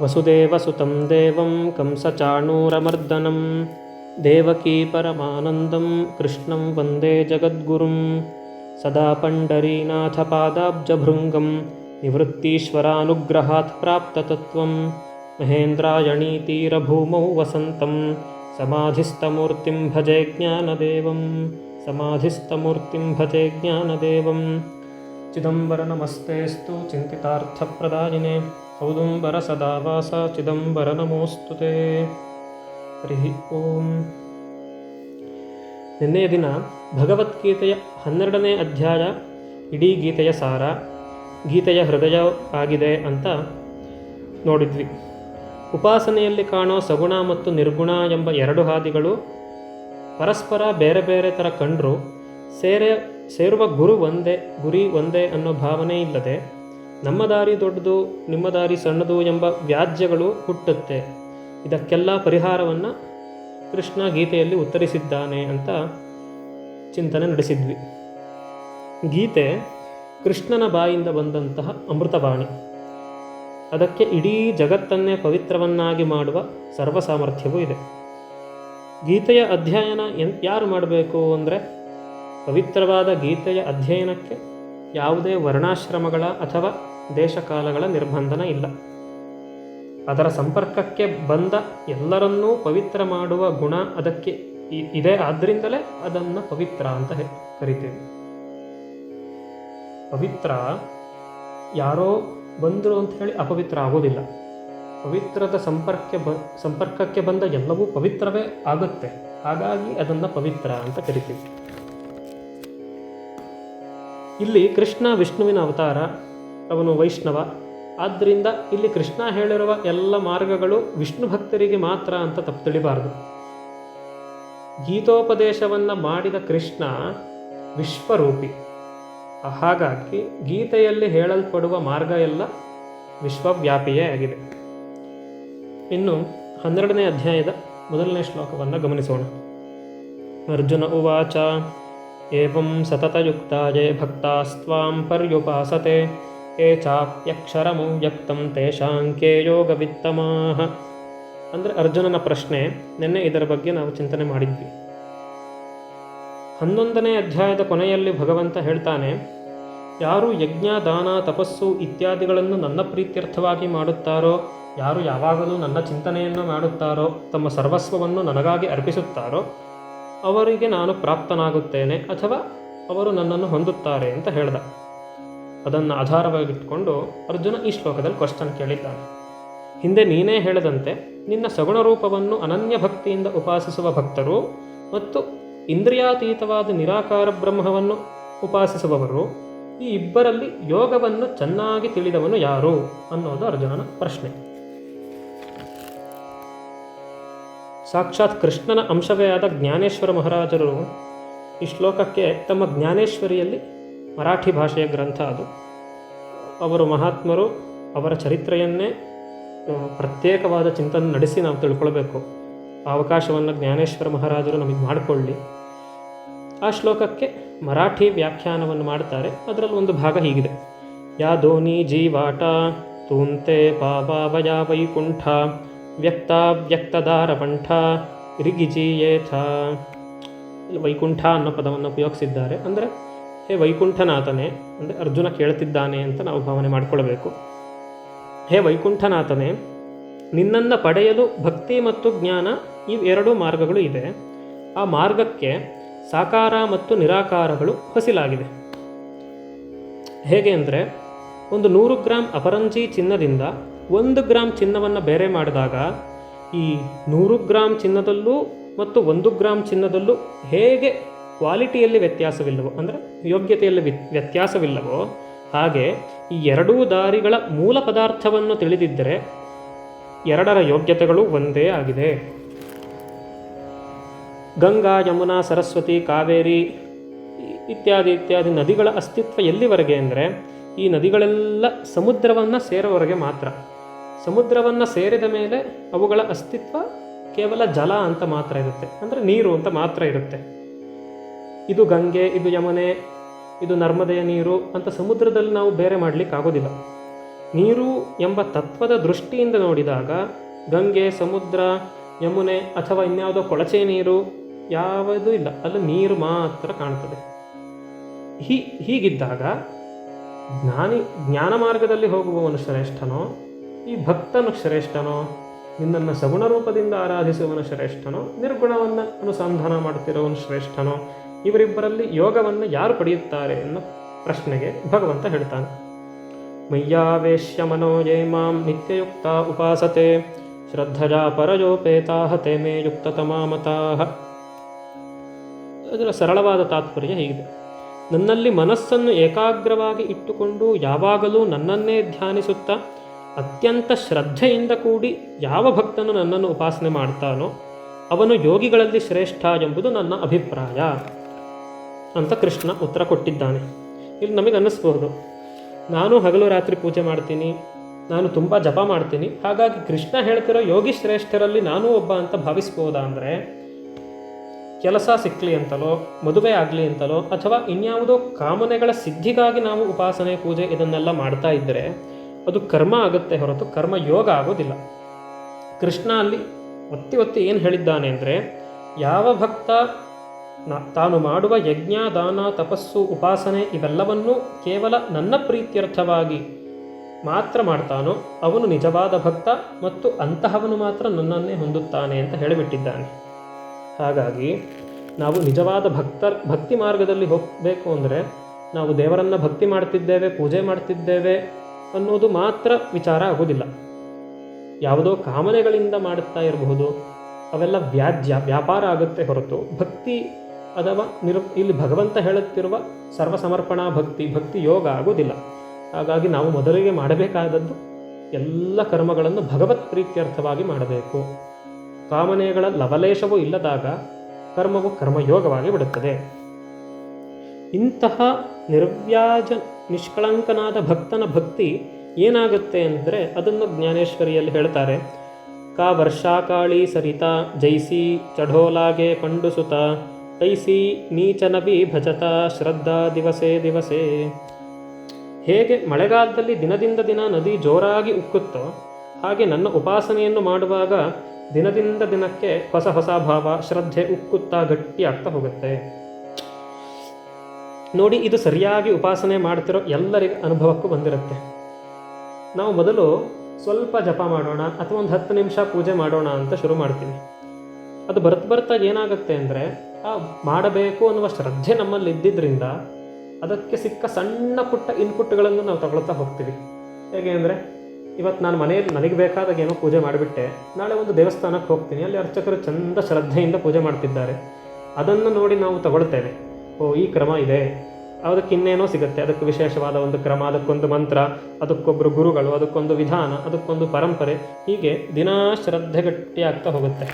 वसुदेवसुतं देवं कंसचाणूरमर्दनं देवकी परमानन्दं कृष्णं वन्दे जगद्गुरुं सदा पण्डरीनाथपादाब्जभृङ्गं निवृत्तीश्वरानुग्रहात् प्राप्ततत्त्वं महेन्द्रायणीतीरभूमौ वसन्तं समाधिस्थमूर्तिं भजे ज्ञानदेवं समाधिस्थमूर्तिं भजे ज्ञानदेवम् चिदम्बरनमस्तेऽस्तु चिन्तितार्थप्रदायिने औदुम्बर सदा वास ಚಿದಂಬರನಮೋಸ್ತು ತೇ ಹರಿ ಓಂ ನಿನ್ನೆಯ ದಿನ ಭಗವದ್ಗೀತೆಯ ಹನ್ನೆರಡನೇ ಅಧ್ಯಾಯ ಇಡೀ ಗೀತೆಯ ಸಾರ ಗೀತೆಯ ಹೃದಯ ಆಗಿದೆ ಅಂತ ನೋಡಿದ್ವಿ ಉಪಾಸನೆಯಲ್ಲಿ ಕಾಣೋ ಸಗುಣ ಮತ್ತು ನಿರ್ಗುಣ ಎಂಬ ಎರಡು ಹಾದಿಗಳು ಪರಸ್ಪರ ಬೇರೆ ಬೇರೆ ಥರ ಕಂಡರೂ ಸೇರೆ ಸೇರುವ ಗುರು ಒಂದೇ ಗುರಿ ಒಂದೇ ಅನ್ನೋ ಭಾವನೆ ಇಲ್ಲದೆ ನಮ್ಮ ದಾರಿ ದೊಡ್ಡದು, ನಿಮ್ಮ ದಾರಿ ಸಣ್ಣದು ಎಂಬ ವ್ಯಾಜ್ಯಗಳು ಹುಟ್ಟುತ್ತೆ. ಇದಕ್ಕೆಲ್ಲ ಪರಿಹಾರವನ್ನು ಕೃಷ್ಣ ಗೀತೆಯಲ್ಲಿ ಉತ್ತರಿಸಿದ್ದಾನೆ ಅಂತ ಚಿಂತನೆ ನಡೆಸಿದ್ವಿ. ಗೀತೆ ಕೃಷ್ಣನ ಬಾಯಿಂದ ಬಂದಂತಹ ಅಮೃತವಾಣಿ. ಅದಕ್ಕೆ ಇಡೀ ಜಗತ್ತನ್ನೇ ಪವಿತ್ರವನ್ನಾಗಿ ಮಾಡುವ ಸರ್ವ ಸಾಮರ್ಥ್ಯವೂ ಇದೆ. ಗೀತೆಯ ಅಧ್ಯಯನ ಎನ್ ಯಾರು ಮಾಡಬೇಕು ಅಂದರೆ ಪವಿತ್ರವಾದ ಗೀತೆಯ ಅಧ್ಯಯನಕ್ಕೆ ಯಾವುದೇ ವರ್ಣಾಶ್ರಮಗಳ ಅಥವಾ ದೇಶಕಾಲಗಳ ನಿರ್ಬಂಧನ ಇಲ್ಲ. ಅದರ ಸಂಪರ್ಕಕ್ಕೆ ಬಂದ ಎಲ್ಲರನ್ನೂ ಪವಿತ್ರ ಮಾಡುವ ಗುಣ ಅದಕ್ಕೆ ಇದೆ ಆದ್ದರಿಂದಲೇ ಅದನ್ನು ಪವಿತ್ರ ಅಂತ ಕರಿತೇವೆ. ಪವಿತ್ರ ಯಾರೋ ಬಂದರು ಅಂತ ಹೇಳಿ ಅಪವಿತ್ರ ಆಗೋದಿಲ್ಲ. ಪವಿತ್ರದ ಸಂಪರ್ಕ ಬ, ಸಂಪರ್ಕಕ್ಕೆ ಬಂದ ಎಲ್ಲವೂ ಪವಿತ್ರವೇ ಆಗುತ್ತೆ. ಹಾಗಾಗಿ ಅದನ್ನು ಪವಿತ್ರ ಅಂತ ಕರಿತೀವಿ. ಇಲ್ಲಿ ಕೃಷ್ಣ ವಿಷ್ಣುವಿನ ಅವತಾರ ಅವನು ವೈಷ್ಣವ. ಆದ್ದರಿಂದ ಇಲ್ಲಿ ಕೃಷ್ಣ ಹೇಳಿರುವ ಎಲ್ಲ ಮಾರ್ಗಗಳು ವಿಷ್ಣು ಭಕ್ತರಿಗೆ ಮಾತ್ರ ಅಂತ ತಪ್ಪು ತಿಳಿಬಾರದು. ಗೀತೋಪದೇಶವನ್ನು ಮಾಡಿದ ಕೃಷ್ಣ ವಿಶ್ವರೂಪಿ. ಹಾಗಾಗಿ ಗೀತೆಯಲ್ಲಿ ಹೇಳಲ್ಪಡುವ ಮಾರ್ಗ ಎಲ್ಲ ವಿಶ್ವವ್ಯಾಪಿಯೇ ಆಗಿದೆ. ಇನ್ನು ಹನ್ನೆರಡನೇ ಅಧ್ಯಾಯದ ಮೊದಲನೇ ಶ್ಲೋಕವನ್ನು ಗಮನಿಸೋಣ. ಅರ್ಜುನ ಉವಾಚ, ಏವಂ ಸತತಯುಕ್ತಾಯೇ ಭಕ್ತಾಸ್ತ್ವಾಂ ಪರ್ಯುಪಾಸತೆ ಯೇ ಚಾಪ್ಯಕ್ಷರಮು ವ್ಯಕ್ತಂ ತೇಷಾಂಕೆ ಯೋಗವಿತ್ತಮಾಹ. ಅಂದರೆ ಅರ್ಜುನನ ಪ್ರಶ್ನೆ ನಿನ್ನೆ ಇದರ ಬಗ್ಗೆ ನಾವು ಚಿಂತನೆ ಮಾಡಿದ್ವಿ. ಹನ್ನೊಂದನೇ ಅಧ್ಯಾಯದ ಕೊನೆಯಲ್ಲಿ ಭಗವಂತ ಹೇಳ್ತಾನೆ, ಯಾರು ಯಜ್ಞ, ದಾನ, ತಪಸ್ಸು ಇತ್ಯಾದಿಗಳನ್ನು ನನ್ನ ಪ್ರೀತ್ಯರ್ಥವಾಗಿ ಮಾಡುತ್ತಾರೋ, ಯಾರು ಯಾವಾಗಲೂ ನನ್ನ ಚಿಂತನೆಯನ್ನು ಮಾಡುತ್ತಾರೋ, ತಮ್ಮ ಸರ್ವಸ್ವವನ್ನು ನನಗಾಗಿ ಅರ್ಪಿಸುತ್ತಾರೋ, ಅವರಿಗೆ ನಾನು ಪ್ರಾಪ್ತನಾಗುತ್ತೇನೆ ಅಥವಾ ಅವರು ನನ್ನನ್ನು ಹೊಂದುತ್ತಾರೆ, ಅಂತ ಹೇಳ್ದ. ಅದನ್ನು ಆಧಾರವಾಗಿಟ್ಟುಕೊಂಡು ಅರ್ಜುನ ಈ ಶ್ಲೋಕದಲ್ಲಿ ಕ್ವಶನ್ ಕೇಳಿದ್ದಾನೆ. ಹಿಂದೆ ನೀನೇ ಹೇಳದಂತೆ ನಿನ್ನ ಸಗುಣ ರೂಪವನ್ನು ಅನನ್ಯ ಭಕ್ತಿಯಿಂದ ಉಪಾಸಿಸುವ ಭಕ್ತರು ಮತ್ತು ಇಂದ್ರಿಯಾತೀತವಾದ ನಿರಾಕಾರ ಬ್ರಹ್ಮವನ್ನು ಉಪಾಸಿಸುವವರು, ಈ ಇಬ್ಬರಲ್ಲಿ ಯೋಗವನ್ನು ಚೆನ್ನಾಗಿ ತಿಳಿದವನು ಯಾರು? ಅನ್ನೋದು ಅರ್ಜುನನ ಪ್ರಶ್ನೆ. ಸಾಕ್ಷಾತ್ ಕೃಷ್ಣನ ಅಂಶವೇ ಆದ ಜ್ಞಾನೇಶ್ವರ ಮಹಾರಾಜರು ಈ ಶ್ಲೋಕಕ್ಕೆ ತಮ್ಮ ಜ್ಞಾನೇಶ್ವರಿಯಲ್ಲಿ ಮರಾಠಿ ಭಾಷೆಯ ಗ್ರಂಥ ಅದು. ಅವರು ಮಹಾತ್ಮರು ಅವರ ಚರಿತ್ರೆಯನ್ನೇ ಪ್ರತ್ಯೇಕವಾದ ಚಿಂತನೆ ನಡೆಸಿ ನಾವು ತಿಳ್ಕೊಳ್ಬೇಕು. ಅವಕಾಶವನ್ನು ಜ್ಞಾನೇಶ್ವರ ಮಹಾರಾಜರು ನಮಗೆ ಮಾಡಿಕೊಳ್ಳಿ. ಆ ಶ್ಲೋಕಕ್ಕೆ ಮರಾಠಿ ವ್ಯಾಖ್ಯಾನವನ್ನು ಮಾಡ್ತಾರೆ. ಅದರಲ್ಲಿ ಒಂದು ಭಾಗ ಹೀಗಿದೆ. ಯಾ ಧೋನಿ ಜೀವಾಟ, ತೂಂತೆ ಪಾಪಾವಯ ವೈಕುಂಠ, ವ್ಯಕ್ತ ವ್ಯಕ್ತದಾರವಂಠ ರಿಗಿಜಿಯೇಥ. ಇಲ್ಲಿ ವೈಕುಂಠ ಅನ್ನೋ ಪದವನ್ನು ಉಪಯೋಗಿಸಿದ್ದಾರೆ. ಅಂದರೆ ಹೇ ವೈಕುಂಠನಾಥನೇ ಅಂದರೆ ಅರ್ಜುನ ಕೇಳ್ತಿದ್ದಾನೆ ಅಂತ ನಾವು ಭಾವನೆ ಮಾಡಿಕೊಳ್ಬೇಕು. ಹೇ ವೈಕುಂಠನಾಥನೇ, ನಿನ್ನನ್ನು ಪಡೆಯಲು ಭಕ್ತಿ ಮತ್ತು ಜ್ಞಾನ ಈ ಎರಡೂ ಮಾರ್ಗಗಳು ಇದೆ. ಆ ಮಾರ್ಗಕ್ಕೆ ಸಾಕಾರ ಮತ್ತು ನಿರಾಕಾರಗಳು ಹೊಸಿಲಾಗಿದೆ. ಹೇಗೆ ಅಂದರೆ, ಒಂದು ನೂರು ಗ್ರಾಂ ಅಪರಂಜಿ ಚಿನ್ನದಿಂದ ಒಂದು ಗ್ರಾಂ ಚಿನ್ನವನ್ನು ಬೇರೆ ಮಾಡಿದಾಗ, ಈ ನೂರು ಗ್ರಾಂ ಚಿನ್ನದಲ್ಲೂ ಮತ್ತು ಒಂದು ಗ್ರಾಂ ಚಿನ್ನದಲ್ಲೂ ಹೇಗೆ ಕ್ವಾಲಿಟಿಯಲ್ಲಿ ವ್ಯತ್ಯಾಸವಿಲ್ಲವೋ, ಅಂದರೆ ಯೋಗ್ಯತೆಯಲ್ಲಿ ವ್ಯತ್ಯಾಸವಿಲ್ಲವೋ, ಹಾಗೆ ಈ ಎರಡೂ ದಾರಿಗಳ ಮೂಲ ಪದಾರ್ಥವನ್ನು ತಿಳಿದಿದ್ದರೆ ಎರಡರ ಯೋಗ್ಯತೆಗಳು ಒಂದೇ ಆಗಿದೆ. ಗಂಗಾ, ಯಮುನಾ, ಸರಸ್ವತಿ, ಕಾವೇರಿ ಇತ್ಯಾದಿ ಇತ್ಯಾದಿ ನದಿಗಳ ಅಸ್ತಿತ್ವ ಎಲ್ಲಿವರೆಗೆ ಅಂದರೆ ಈ ನದಿಗಳೆಲ್ಲ ಸಮುದ್ರವನ್ನು ಸೇರೋವರೆಗೆ ಮಾತ್ರ. ಸಮುದ್ರವನ್ನು ಸೇರಿದ ಮೇಲೆ ಅವುಗಳ ಅಸ್ತಿತ್ವ ಕೇವಲ ಜಲ ಅಂತ ಮಾತ್ರ ಇರುತ್ತೆ. ಅಂದರೆ ನೀರು ಅಂತ ಮಾತ್ರ ಇರುತ್ತೆ. ಇದು ಗಂಗೆ, ಇದು ಯಮುನೆ, ಇದು ನರ್ಮದೆಯ ನೀರು, ಅಂತ ಸಮುದ್ರದಲ್ಲಿ ನಾವು ಬೇರೆ ಮಾಡಲಿಕ್ಕೆ ಆಗೋದಿಲ್ಲ. ನೀರು ಎಂಬ ತತ್ವದ ದೃಷ್ಟಿಯಿಂದ ನೋಡಿದಾಗ ಗಂಗೆ, ಸಮುದ್ರ, ಯಮುನೆ ಅಥವಾ ಇನ್ಯಾವುದೋ ಕೊಳಚೆ ನೀರು ಯಾವುದೂ ಇಲ್ಲ. ಅಲ್ಲಿ ನೀರು ಮಾತ್ರ ಕಾಣ್ತದೆ. ಹೀ, ಹೀಗಿದ್ದಾಗ ಜ್ಞಾನಿ, ಜ್ಞಾನ ಮಾರ್ಗದಲ್ಲಿ ಹೋಗುವವನು ಶ್ರೇಷ್ಠನೋ, ಈ ಭಕ್ತನು ಶ್ರೇಷ್ಠನೋ, ನಿನ್ನನ್ನು ಸಗುಣ ರೂಪದಿಂದ ಆರಾಧಿಸುವವನು ಶ್ರೇಷ್ಠನೋ, ನಿರ್ಗುಣವನ್ನು ಅನುಸಂಧಾನ ಮಾಡುತ್ತಿರುವವನು ಶ್ರೇಷ್ಠನೋ ಇವರಿಬ್ಬರಲ್ಲಿ ಯೋಗವನ್ನು ಯಾರು ಪಡೆಯುತ್ತಾರೆ ಎನ್ನುವ ಪ್ರಶ್ನೆಗೆ ಭಗವಂತ ಹೇಳ್ತಾನೆ. ಮಯ್ಯಾವೇಶ್ಯ ಮನೋಯೇ ಮಾಂ ನಿತ್ಯಯುಕ್ತ ಉಪಾಸತೆ, ಶ್ರದ್ಧಜಾ ಪರಯೋಪೇತಾ ತೇ ಮೇ ಯುಕ್ತತಮಾಮತಾಹ. ಅದರ ಸರಳವಾದ ತಾತ್ಪರ್ಯ ಹೀಗಿದೆ. ನನ್ನಲ್ಲಿ ಮನಸ್ಸನ್ನು ಏಕಾಗ್ರವಾಗಿ ಇಟ್ಟುಕೊಂಡು ಯಾವಾಗಲೂ ನನ್ನನ್ನೇ ಧ್ಯಾನಿಸುತ್ತಾ, ಅತ್ಯಂತ ಶ್ರದ್ಧೆಯಿಂದ ಕೂಡಿ ಯಾವ ಭಕ್ತನು ನನ್ನನ್ನು ಉಪಾಸನೆ ಮಾಡ್ತಾನೋ, ಅವನು ಯೋಗಿಗಳಲ್ಲಿ ಶ್ರೇಷ್ಠ ಎಂಬುದು ನನ್ನ ಅಭಿಪ್ರಾಯ. ಅಂತ ಕೃಷ್ಣ ಉತ್ತರ ಕೊಟ್ಟಿದ್ದಾನೆ. ಇಲ್ಲಿ ನಮಗೆ ಅನ್ನಿಸ್ಬೋದು. ನಾನು ಹಗಲು ರಾತ್ರಿ ಪೂಜೆ ಮಾಡ್ತೀನಿ, ನಾನು ತುಂಬ ಜಪ ಮಾಡ್ತೀನಿ, ಹಾಗಾಗಿ ಕೃಷ್ಣ ಹೇಳ್ತಿರೋ ಯೋಗಿ ಶ್ರೇಷ್ಠರಲ್ಲಿ ನಾನೂ ಒಬ್ಬ ಅಂತ ಭಾವಿಸ್ಬೋದಾ ಅಂದರೆ, ಕೆಲಸ ಸಿಕ್ಕಲಿ ಅಂತಲೋ, ಮದುವೆ ಆಗಲಿ ಅಂತಲೋ, ಅಥವಾ ಇನ್ಯಾವುದೋ ಕಾಮನೆಗಳ ಸಿದ್ಧಿಗಾಗಿ ನಾವು ಉಪಾಸನೆ, ಪೂಜೆ ಇದನ್ನೆಲ್ಲ ಮಾಡ್ತಾ ಇದ್ದರೆ ಅದು ಕರ್ಮ ಆಗುತ್ತೆ ಹೊರತು ಕರ್ಮ ಯೋಗ ಆಗೋದಿಲ್ಲ. ಕೃಷ್ಣ ಅಲ್ಲಿ ಒತ್ತಿ ಒತ್ತಿ ಏನು ಹೇಳಿದ್ದಾನೆ ಅಂದರೆ, ಯಾವ ಭಕ್ತ ತಾನು ಮಾಡುವ ಯಜ್ಞ ದಾನ ತಪಸ್ಸು, ಉಪಾಸನೆ ಇವೆಲ್ಲವನ್ನೂ ಕೇವಲ ನನ್ನ ಪ್ರೀತ್ಯರ್ಥವಾಗಿ ಮಾತ್ರ ಮಾಡ್ತಾನೋ ಅವನು ನಿಜವಾದ ಭಕ್ತ ಮತ್ತು ಅಂತಹವನು ಮಾತ್ರ ನನ್ನನ್ನೇ ಹೊಂದುತ್ತಾನೆ ಅಂತ ಹೇಳಿಬಿಟ್ಟಿದ್ದಾನೆ. ಹಾಗಾಗಿ ನಾವು ನಿಜವಾದ ಭಕ್ತ ಭಕ್ತಿ ಮಾರ್ಗದಲ್ಲಿ ಹೋಗಬೇಕು ಅಂದರೆ ನಾವು ದೇವರನ್ನು ಭಕ್ತಿ ಮಾಡ್ತಿದ್ದೇವೆ, ಪೂಜೆ ಮಾಡ್ತಿದ್ದೇವೆ ಅನ್ನೋದು ಮಾತ್ರ ವಿಚಾರ ಆಗೋದಿಲ್ಲ. ಯಾವುದೋ ಕಾಮನೆಗಳಿಂದ ಮಾಡುತ್ತಾ ಇರಬಹುದು, ಅವೆಲ್ಲ ವ್ಯಾಜ್ಯ ವ್ಯಾಪಾರ ಆಗುತ್ತೆ ಹೊರತು ಭಕ್ತಿ ಅಥವಾ ನಿರ್, ಇಲ್ಲಿ ಭಗವಂತ ಹೇಳುತ್ತಿರುವ ಸರ್ವಸಮರ್ಪಣಾ ಭಕ್ತಿ ಭಕ್ತಿ ಯೋಗ ಆಗುವುದಿಲ್ಲ. ಹಾಗಾಗಿ ನಾವು ಮೊದಲಿಗೆ ಮಾಡಬೇಕಾದದ್ದು ಎಲ್ಲ ಕರ್ಮಗಳನ್ನು ಭಗವತ್ ಪ್ರೀತ್ಯರ್ಥವಾಗಿ ಮಾಡಬೇಕು. ಕಾಮನೆಗಳ ಲವಲೇಶವೂ ಇಲ್ಲದಾಗ ಕರ್ಮವು ಕರ್ಮಯೋಗವಾಗಿ ಬಿಡುತ್ತದೆ. ಇಂತಹ ನಿರ್ವ್ಯಾಜ ನಿಷ್ಕಳಂಕನಾದ ಭಕ್ತನ ಭಕ್ತಿ ಏನಾಗುತ್ತೆ ಅಂದರೆ ಅದನ್ನು ಜ್ಞಾನೇಶ್ವರಿಯಲ್ಲಿ ಹೇಳ್ತಾರೆ, ಕಾ ವರ್ಷಾಕಾಳಿ ಸರಿತಾ ಜೈಸಿ ಚಢೋಲಾಗೆ ಪಂಡುಸುತ ತೈಸಿ ನೀಚನವಿ ಭಜತ ಶ್ರದ್ಧಾ ದಿವಸೇ ದಿವಸೇ. ಹೇಗೆ ಮಳೆಗಾಲದಲ್ಲಿ ದಿನದಿಂದ ದಿನ ನದಿ ಜೋರಾಗಿ ಉಕ್ಕುತ್ತೋ ಹಾಗೆ ನನ್ನ ಉಪಾಸನೆಯನ್ನು ಮಾಡುವಾಗ ದಿನದಿಂದ ದಿನಕ್ಕೆ ಹೊಸ ಹೊಸ ಭಾವ, ಶ್ರದ್ಧೆ ಉಕ್ಕುತ್ತಾ ಗಟ್ಟಿಯಾಗ್ತಾ ಹೋಗುತ್ತೆ. ನೋಡಿ, ಇದು ಸರಿಯಾಗಿ ಉಪಾಸನೆ ಮಾಡ್ತಿರೋ ಎಲ್ಲರಿಗೂ ಅನುಭವಕ್ಕೂ ಬಂದಿರುತ್ತೆ. ನಾವು ಮೊದಲು ಸ್ವಲ್ಪ ಜಪ ಮಾಡೋಣ ಅಥವಾ ಒಂದು ಹತ್ತು ನಿಮಿಷ ಪೂಜೆ ಮಾಡೋಣ ಅಂತ ಶುರು ಮಾಡ್ತೀವಿ. ಅದು ಬರ್ತಾ ಬರ್ತಾ ಏನಾಗುತ್ತೆ ಅಂದರೆ ಮಾಡಬೇಕು ಅನ್ನುವ ಶ್ರದ್ಧೆ ನಮ್ಮಲ್ಲಿ ಇದ್ದಿದ್ದರಿಂದ ಅದಕ್ಕೆ ಸಿಕ್ಕ ಸಣ್ಣ ಪುಟ್ಟ ಇನ್ಪುಟ್ಗಳನ್ನು ನಾವು ತಗೊಳ್ತಾ ಹೋಗ್ತೀವಿ. ಹೇಗೆ ಅಂದರೆ ಇವತ್ತು ನಾನು ಮನೆಯಲ್ಲಿ ನನಗೆ ಬೇಕಾದಾಗ ಏನೋ ಪೂಜೆ ಮಾಡಿಬಿಟ್ಟೆ, ನಾಳೆ ಒಂದು ದೇವಸ್ಥಾನಕ್ಕೆ ಹೋಗ್ತೀನಿ, ಅಲ್ಲಿ ಅರ್ಚಕರು ಚಂದ ಶ್ರದ್ಧೆಯಿಂದ ಪೂಜೆ ಮಾಡ್ತಿದ್ದಾರೆ. ಅದನ್ನು ನೋಡಿ ನಾವು ತಗೊಳ್ತೇವೆ. ಓ, ಈ ಕ್ರಮ ಇದೆ. ಅದಕ್ಕೆ ಇನ್ನೇನೋ ಸಿಗುತ್ತೆ. ಅದಕ್ಕೆ ವಿಶೇಷವಾದ ಒಂದು ಕ್ರಮ, ಅದಕ್ಕೊಂದು ಮಂತ್ರ ಅದಕ್ಕೊಬ್ಬರು ಗುರುಗಳು, ಅದಕ್ಕೊಂದು ವಿಧಾನ, ಅದಕ್ಕೊಂದು ಪರಂಪರೆ, ಹೀಗೆ ದಿನಾ ಶ್ರದ್ಧೆ ಗಟ್ಟಿಯಾಗ್ತಾ ಹೋಗುತ್ತೆ.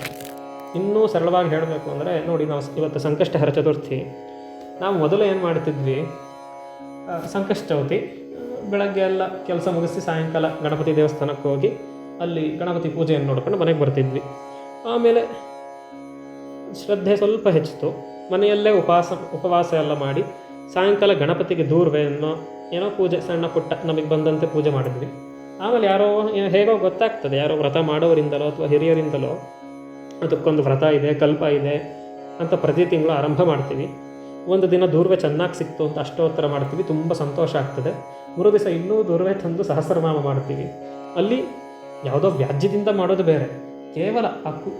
ಇನ್ನೂ ಸರಳವಾಗಿ ಹೇಳಬೇಕು ಅಂದರೆ ನೋಡಿ ನಾವು ಇವತ್ತು ಸಂಕಷ್ಟಹರ ಚತುರ್ಥಿ. ನಾವು ಮೊದಲು ಏನು ಮಾಡ್ತಿದ್ವಿ? ಸಂಕಷ್ಟ ಚೌತಿ ಬೆಳಗ್ಗೆ ಎಲ್ಲ ಕೆಲಸ ಮುಗಿಸಿ ಸಾಯಂಕಾಲ ಗಣಪತಿ ದೇವಸ್ಥಾನಕ್ಕೆ ಹೋಗಿ ಅಲ್ಲಿ ಗಣಪತಿ ಪೂಜೆಯನ್ನು ನೋಡ್ಕೊಂಡು ಮನೆಗೆ ಬರ್ತಿದ್ವಿ. ಆಮೇಲೆ ಶ್ರದ್ಧೆ ಸ್ವಲ್ಪ ಹೆಚ್ಚಿತು. ಮನೆಯಲ್ಲೇ ಉಪವಾಸ ಉಪವಾಸ ಎಲ್ಲ ಮಾಡಿ ಸಾಯಂಕಾಲ ಗಣಪತಿಗೆ ದೂರ್ವೆಯನ್ನು ಏನೋ ಪೂಜೆ, ಸಣ್ಣ ಪುಟ್ಟ ನಮಗೆ ಬಂದಂತೆ ಪೂಜೆ ಮಾಡಿದ್ವಿ. ಆಮೇಲೆ ಯಾರೋ ಹೇಗೋ ಗೊತ್ತಾಗ್ತದೆ. ಯಾರೋ ವ್ರತ ಮಾಡೋರಿಂದಲೋ ಅಥವಾ ಹಿರಿಯರಿಂದಲೋ ಅದಕ್ಕೊಂದು ವ್ರತ ಇದೆ, ಕಲ್ಪ ಇದೆ ಅಂತ ಪ್ರತಿ ತಿಂಗಳು ಆರಂಭ ಮಾಡ್ತೀವಿ. ಒಂದು ದಿನ ದೂರ್ವೆ ಚೆನ್ನಾಗಿ ಸಿಕ್ತು ಅಂತ ಅಷ್ಟೋತ್ತರ ಮಾಡ್ತೀವಿ, ತುಂಬ ಸಂತೋಷ ಆಗ್ತದೆ. ಮೂರು ದಿವಸ ಇನ್ನೂ ದೂರ್ವೆ ತಂದು ಸಹಸ್ರನಾಮ ಮಾಡ್ತೀವಿ. ಅಲ್ಲಿ ಯಾವುದೋ ವ್ಯಾಜ್ಯದಿಂದ ಮಾಡೋದು ಬೇರೆ. ಕೇವಲ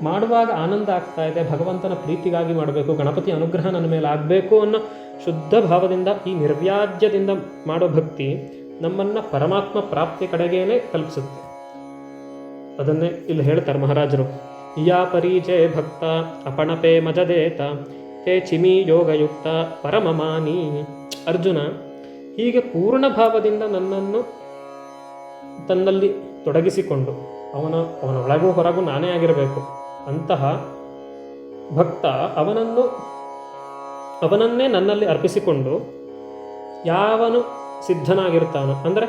ಮಾಡುವಾಗ ಆನಂದ ಆಗ್ತಾ ಇದೆ, ಭಗವಂತನ ಪ್ರೀತಿಗಾಗಿ ಮಾಡಬೇಕು, ಗಣಪತಿ ಅನುಗ್ರಹ ನನ್ನ ಮೇಲೆ ಆಗಬೇಕು ಅನ್ನೋ ಶುದ್ಧ ಭಾವದಿಂದ ಈ ನಿರ್ವ್ಯಾಜ್ಯದಿಂದ ಮಾಡೋ ಭಕ್ತಿ ನಮ್ಮನ್ನು ಪರಮಾತ್ಮ ಪ್ರಾಪ್ತಿ ಕಡೆಗೇನೆ ಕಲ್ಪಿಸುತ್ತೆ ಅದನ್ನೇ ಇಲ್ಲಿ ಹೇಳ್ತಾರೆ ಮಹಾರಾಜರು. ಯಾ ಪರೀಜೆ ಭಕ್ತ ಅಪಣಪೇ ಮಜದೇತ ತೇ ಚಿಮಿ ಯೋಗಯುಕ್ತ ಪರಮಮಾನಿ ಅರ್ಜುನ, ಹೀಗೆ ಪೂರ್ಣ ಭಾವದಿಂದ ನನ್ನನ್ನು ತನ್ನಲ್ಲಿ ತೊಡಗಿಸಿಕೊಂಡು, ಅವನ ಅವನ ಒಳಗೂ ಹೊರಗೂ ನಾನೇ ಆಗಿರಬೇಕು. ಅಂತಹ ಭಕ್ತ ಅವನನ್ನು, ಅವನನ್ನೇ ನನ್ನಲ್ಲಿ ಅರ್ಪಿಸಿಕೊಂಡು ಯಾವನು ಸಿದ್ಧನಾಗಿರ್ತಾನೋ ಅಂದರೆ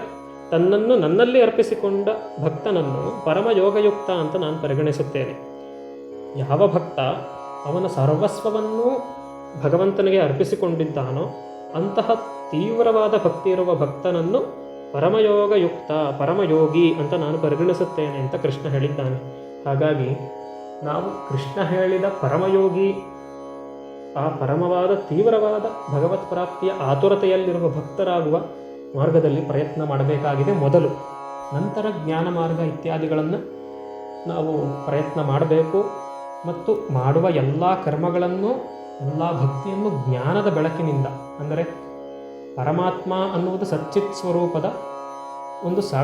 ತನ್ನನ್ನು ನನ್ನಲ್ಲಿ ಅರ್ಪಿಸಿಕೊಂಡ ಭಕ್ತನನ್ನು ಪರಮಯೋಗಯುಕ್ತ ಅಂತ ನಾನು ಪರಿಗಣಿಸುತ್ತೇನೆ. ಯಾವ ಭಕ್ತ ಅವನ ಸರ್ವಸ್ವವನ್ನೂ ಭಗವಂತನಿಗೆ ಅರ್ಪಿಸಿಕೊಂಡಿದ್ದಾನೋ ಅಂತಹ ತೀವ್ರವಾದ ಭಕ್ತಿ ಇರುವ ಭಕ್ತನನ್ನು ಪರಮಯೋಗಯುಕ್ತ, ಪರಮಯೋಗಿ ಅಂತ ನಾನು ಪರಿಗಣಿಸುತ್ತೇನೆ ಅಂತ ಕೃಷ್ಣ ಹೇಳಿದ್ದಾನೆ. ಹಾಗಾಗಿ ನಾವು ಕೃಷ್ಣ ಹೇಳಿದ ಪರಮಯೋಗಿ, ಆ ಪರಮವಾದ ತೀವ್ರವಾದ ಭಗವತ್ ಪ್ರಾಪ್ತಿಯ ಆತುರತೆಯಲ್ಲಿರುವ ಭಕ್ತರಾಗುವ ಮಾರ್ಗದಲ್ಲಿ ಪ್ರಯತ್ನ ಮಾಡಬೇಕಾಗಿದೆ ಮೊದಲು. ನಂತರ ಜ್ಞಾನ ಮಾರ್ಗ ಇತ್ಯಾದಿಗಳನ್ನು ನಾವು ಪ್ರಯತ್ನ ಮಾಡಬೇಕು. ಮತ್ತು ಮಾಡುವ ಎಲ್ಲ ಕರ್ಮಗಳನ್ನು, ಎಲ್ಲ ಭಕ್ತಿಯನ್ನು ಜ್ಞಾನದ ಬೆಳಕಿನಿಂದ, ಅಂದರೆ ಪರಮಾತ್ಮ ಅನ್ನುವುದು ಸಚ್ಚಿತ್ ಸ್ವರೂಪದ ಒಂದು ಸ,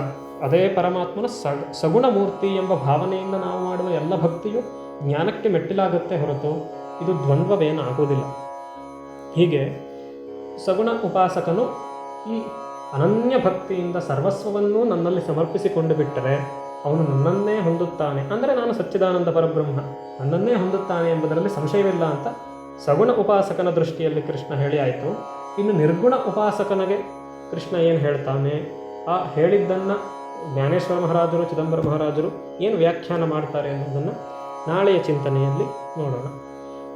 ಅದೇ ಪರಮಾತ್ಮನ ಸಗ ಸಗುಣ ಮೂರ್ತಿ ಎಂಬ ಭಾವನೆಯಿಂದ ನಾವು ಮಾಡುವ ಎಲ್ಲ ಭಕ್ತಿಯು ಜ್ಞಾನಕ್ಕೆ ಮೆಟ್ಟಿಲಾಗುತ್ತೆ ಹೊರತು ಇದು ದ್ವಂದ್ವವೇನಾಗುವುದಿಲ್ಲ ಹೀಗೆ ಸಗುಣ ಉಪಾಸಕನು ಈ ಅನನ್ಯ ಭಕ್ತಿಯಿಂದ ಸರ್ವಸ್ವವನ್ನು ನನ್ನಲ್ಲಿ ಸಮರ್ಪಿಸಿಕೊಂಡು ಬಿಟ್ಟರೆ ಅವನು ನನ್ನನ್ನೇ ಹೊಂದುತ್ತಾನೆ. ಅಂದರೆ ನಾನು ಸಚ್ಚಿದಾನಂದ ಪರಬ್ರಹ್ಮ. ನನ್ನನ್ನೇ ಹೊಂದುತ್ತಾನೆ ಎಂಬುದರಲ್ಲಿ ಸಂಶಯವಿಲ್ಲ ಅಂತ ಸಗುಣ ಉಪಾಸಕನ ದೃಷ್ಟಿಯಲ್ಲಿ ಕೃಷ್ಣ ಹೇಳಿ, ಆಯಿತು, ಇನ್ನು ನಿರ್ಗುಣ ಉಪಾಸಕನಿಗೆ ಕೃಷ್ಣ ಏನು ಹೇಳ್ತಾನೆ? ಆ ಹೇಳಿದ್ದನ್ನು ಜ್ಞಾನೇಶ್ವರ ಮಹಾರಾಜರು, ಚಿದಂಬರ ಮಹಾರಾಜರು ಏನು ವ್ಯಾಖ್ಯಾನ ಮಾಡ್ತಾರೆ ಅನ್ನೋದನ್ನು ನಾಳೆಯ ಚಿಂತನೆಯಲ್ಲಿ ನೋಡೋಣ.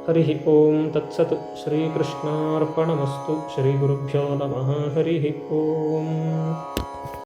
ಹರಿ ಓಂ ತತ್ಸತ್ ಶ್ರೀಕೃಷ್ಣಾರ್ಪಣಮಸ್ತು ಶ್ರೀ ಗುರುಭ್ಯೋ ನಮಃ. ಹರಿ ಓಂ.